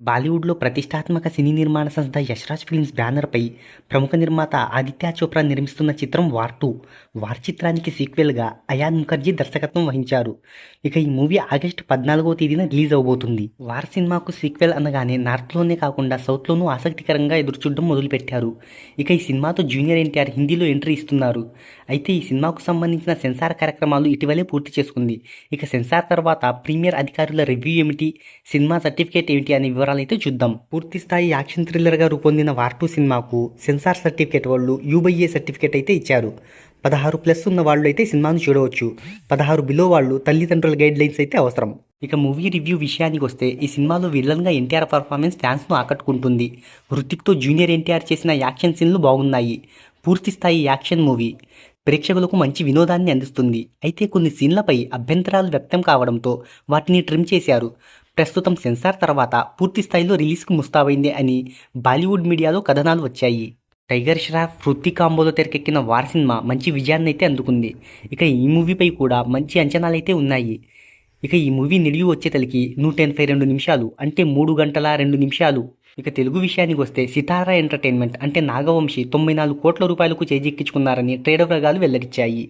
బాలీవుడ్లో ప్రతిష్టాత్మక సినీ నిర్మాణ సంస్థ యశ్రాజ్ ఫిల్మ్స్ బ్యానర్పై ప్రముఖ నిర్మాత ఆదిత్య చోప్రా నిర్మిస్తున్న చిత్రం వార్ టూ. వార్ చిత్రానికి సీక్వెల్గా అయాన్ ముఖర్జీ దర్శకత్వం వహించారు. ఇక ఈ మూవీ ఆగస్టు పద్నాలుగో తేదీన రిలీజ్ అవబోతుంది. వార్ సినిమాకు సీక్వెల్ అనగానే నార్త్లోనే కాకుండా సౌత్లోనూ ఆసక్తికరంగా ఎదురుచూడడం మొదలుపెట్టారు. ఇక ఈ సినిమాతో జూనియర్ ఎన్టీఆర్ హిందీలో ఎంట్రీ ఇస్తున్నారు. అయితే ఈ సినిమాకు సంబంధించిన సెన్సార్ కార్యక్రమాలు ఇటీవలే పూర్తి చేసుకుంది. ఇక సెన్సార్ తర్వాత ప్రీమియర్ అధికారుల రివ్యూ ఏమిటి? సినిమా సర్టిఫికేట్ ఏమిటి? అనే వివరాలు అయితే చూద్దాం. పూర్తి స్థాయి యాక్షన్ థ్రిల్లర్గా రూపొందిన వార్ టూ సినిమాకు సెన్సార్ సర్టిఫికేట్ వాళ్ళు యూబైఏ సర్టిఫికేట్ అయితే ఇచ్చారు. పదహారు ప్లస్ ఉన్న వాళ్ళు అయితే సినిమాను చూడవచ్చు. పదహారు బిలో వాళ్ళు తల్లిదండ్రుల గైడ్ లైన్స్ అయితే అవసరం. ఇక మూవీ రివ్యూ విషయానికి వస్తే ఈ సినిమాలో విలన్గా ఎన్టీఆర్ పర్ఫార్మెన్స్ ఫ్యాన్స్ను ఆకట్టుకుంటుంది. హృతిక్తో జూనియర్ ఎన్టీఆర్ చేసిన యాక్షన్ సీన్లు బాగున్నాయి. పూర్తి స్థాయి యాక్షన్ మూవీ ప్రేక్షకులకు మంచి వినోదాన్ని అందిస్తుంది. అయితే కొన్ని సీన్లపై అభ్యంతరాలు వ్యక్తం కావడంతో వాటిని ట్రిమ్ చేశారు. ప్రస్తుతం సెన్సార్ తర్వాత పూర్తి స్థాయిలో రిలీజ్కు ముస్తాబైంది అని బాలీవుడ్ మీడియాలో కథనాలు వచ్చాయి. టైగర్ ష్రాఫ్ వృత్తి కాంబోలో తెరకెక్కిన వార్ సినిమా మంచి విజయాన్ని అయితే అందుకుంది. ఇక ఈ మూవీపై కూడా మంచి అంచనాలైతే ఉన్నాయి. ఇక ఈ మూవీ నిడివి వచ్చేతలికి నూట ఎనభై రెండు నిమిషాలు అంటే మూడు గంటల రెండు నిమిషాలు. ఇక తెలుగు విషయానికి వస్తే సితారా ఎంటర్టైన్మెంట్ అంటే నాగవంశి తొంభై నాలుగు కోట్ల రూపాయలకు చేజిక్కించుకున్నారని ట్రేడ్ వర్గాలు వెల్లడించాయి.